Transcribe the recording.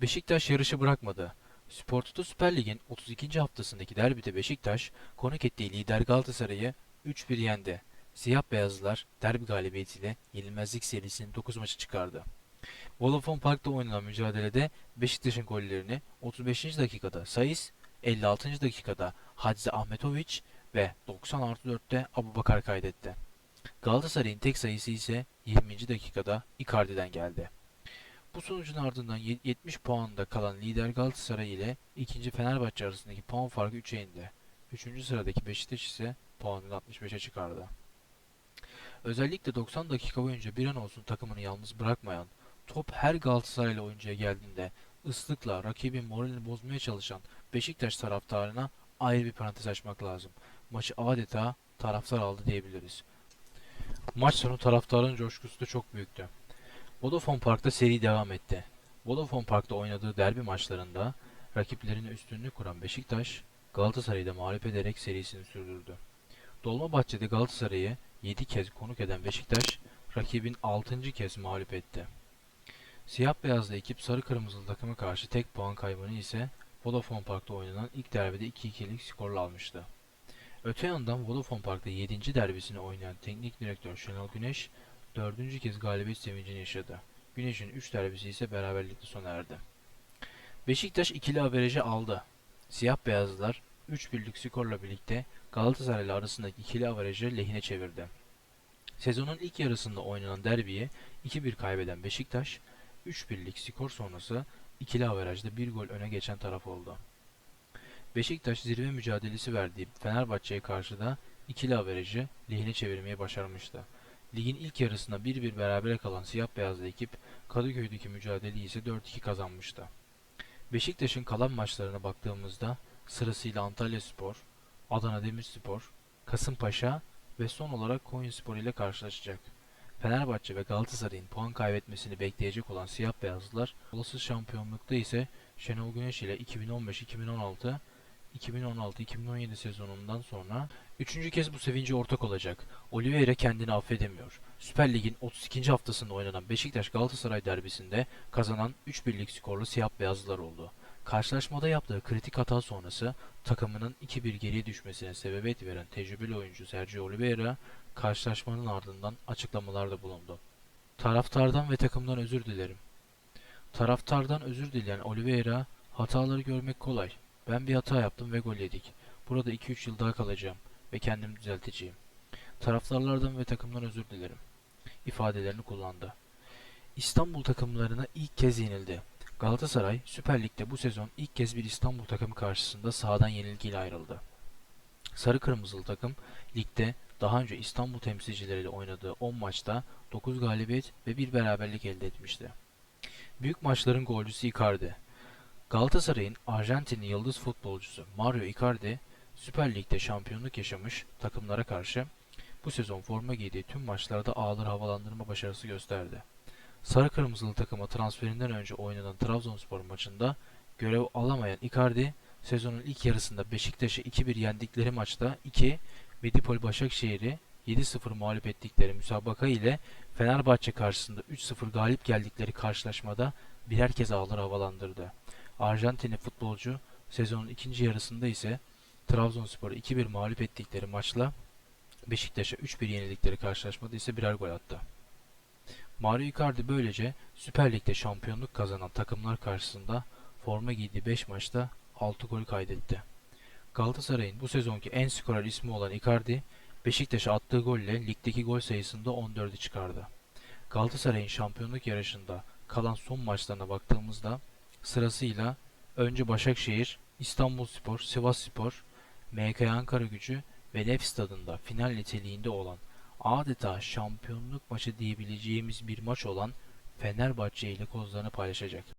Beşiktaş yarışı bırakmadı. Spor Toto Süper Lig'in 32. haftasındaki derbide Beşiktaş konuk ettiği lider Galatasaray'ı 3-1 yendi. Siyah beyazlılar derbi galibiyetiyle yenilmezlik serisinin 9 maçı çıkardı. Vodafone Park'ta oynanan mücadelede Beşiktaş'ın gollerini 35. dakikada Saiz, 56. dakikada Hadze Ahmetoviç ve 90 artı 4'te Abubakar kaydetti. Galatasaray'ın tek sayısı ise 20. dakikada Icardi'den geldi. Bu sonucun ardından ye- 70 puanda kalan lider Galatasaray ile ikinci Fenerbahçe arasındaki puan farkı 3'e indi. Üçüncü sıradaki Beşiktaş ise puanını 65'e çıkardı. Özellikle 90 dakika boyunca bir an olsun takımını yalnız bırakmayan, top her Galatasaraylı oyuncuya geldiğinde ıslıkla rakibin moralini bozmaya çalışan Beşiktaş taraftarına ayrı bir parantez açmak lazım. Maçı adeta taraftar aldı diyebiliriz. Maç sonu taraftarın coşkusu da çok büyüktü. Vodafone Park'ta seri devam etti. Vodafone Park'ta oynadığı derbi maçlarında rakiplerine üstünlük kuran Beşiktaş, Galatasaray'ı da mağlup ederek serisini sürdürdü. Dolmabahçe'de Galatasaray'ı 7 kez konuk eden Beşiktaş, rakibin 6. kez mağlup etti. Siyah beyazlı ekip sarı kırmızılı takıma karşı tek puan kaybını ise Vodafone Park'ta oynanan ilk derbide 2-2'lik skorla almıştı. Öte yandan Vodafone Park'ta 7. derbisini oynayan teknik direktör Şenol Güneş, dördüncü kez galibiyet sevincini yaşadı. Güneş'in 3 derbisi ise beraberlikle sona erdi. Beşiktaş ikili averajı aldı. Siyah beyazlılar 3 birlik skorla birlikte Galatasaray ile arasındaki ikili averajı lehine çevirdi. Sezonun ilk yarısında oynanan derbiyi 2-1 kaybeden Beşiktaş, 3 birlik skor sonrası ikili averajda bir gol öne geçen taraf oldu. Beşiktaş zirve mücadelesi verdiği Fenerbahçe'ye karşı da ikili averajı lehine çevirmeyi başarmıştı. Ligin ilk yarısında 1-1 berabere kalan siyah beyazlı ekip Kadıköy'deki mücadeleyi ise 4-2 kazanmıştı. Beşiktaş'ın kalan maçlarına baktığımızda sırasıyla Antalya Spor, Adana Demirspor, Kasımpaşa ve son olarak Konyaspor ile karşılaşacak. Fenerbahçe ve Galatasaray'ın puan kaybetmesini bekleyecek olan siyah beyazlılar olası şampiyonlukta ise Şenol Güneş ile 2015-2016 2016-2017 sezonundan sonra üçüncü kez bu sevince ortak olacak. Oliveira kendini affedemiyor. Süper Lig'in 32. haftasında oynanan Beşiktaş-Galatasaray derbisinde kazanan 3-1'lik skorlu siyah beyazlılar oldu. Karşılaşmada yaptığı kritik hata sonrası takımının 2-1 geriye düşmesine sebebiyet veren tecrübeli oyuncu Sergio Oliveira karşılaşmanın ardından açıklamalarda bulundu. Taraftardan ve takımdan özür dilerim. Taraftardan özür dileyen Oliveira, hataları görmek kolay. Ben bir hata yaptım ve gol yedik. Burada 2-3 yıl daha kalacağım ve kendimi düzelteceğim. Taraftarlardan ve takımdan özür dilerim. ifadelerini kullandı. İstanbul takımlarına ilk kez yenildi. Galatasaray Süper Lig'de bu sezon ilk kez bir İstanbul takımı karşısında sahadan yenilgiyle ayrıldı. Sarı Kırmızılı takım ligde daha önce İstanbul temsilcileriyle oynadığı 10 maçta 9 galibiyet ve bir beraberlik elde etmişti. Büyük maçların golcüsü Icardi. Galatasaray'ın Arjantinli yıldız futbolcusu Mario Icardi Süper Lig'de şampiyonluk yaşamış takımlara karşı bu sezon forma giydiği tüm maçlarda ağları havalandırma başarısı gösterdi. Sarı Kırmızılı takıma transferinden önce oynanan Trabzonspor maçında görev alamayan Icardi sezonun ilk yarısında Beşiktaş'ı 2-1 yendikleri maçta 2, Medipol Başakşehir'i 7-0 mağlup ettikleri müsabaka ile Fenerbahçe karşısında 3-0 galip geldikleri karşılaşmada birer kez ağları havalandırdı. Arjantinli futbolcu sezonun ikinci yarısında ise Trabzonspor'u 2-1 mağlup ettikleri maçla Beşiktaş'a 3-1 yenildikleri karşılaşmada ise birer gol attı. Mario Icardi böylece Süper Lig'de şampiyonluk kazanan takımlar karşısında forma giydiği 5 maçta 6 gol kaydetti. Galatasaray'ın bu sezonki en skorer ismi olan Icardi, Beşiktaş'a attığı golle ligdeki gol sayısında 14'ü çıkardı. Galatasaray'ın şampiyonluk yarışında kalan son maçlarına baktığımızda sırasıyla önce Başakşehir, İstanbulspor, Sivasspor, MK Ankara Gücü ve Nef stadında final niteliğinde olan adeta şampiyonluk maçı diyebileceğimiz bir maç olan Fenerbahçe ile kozlarını paylaşacak.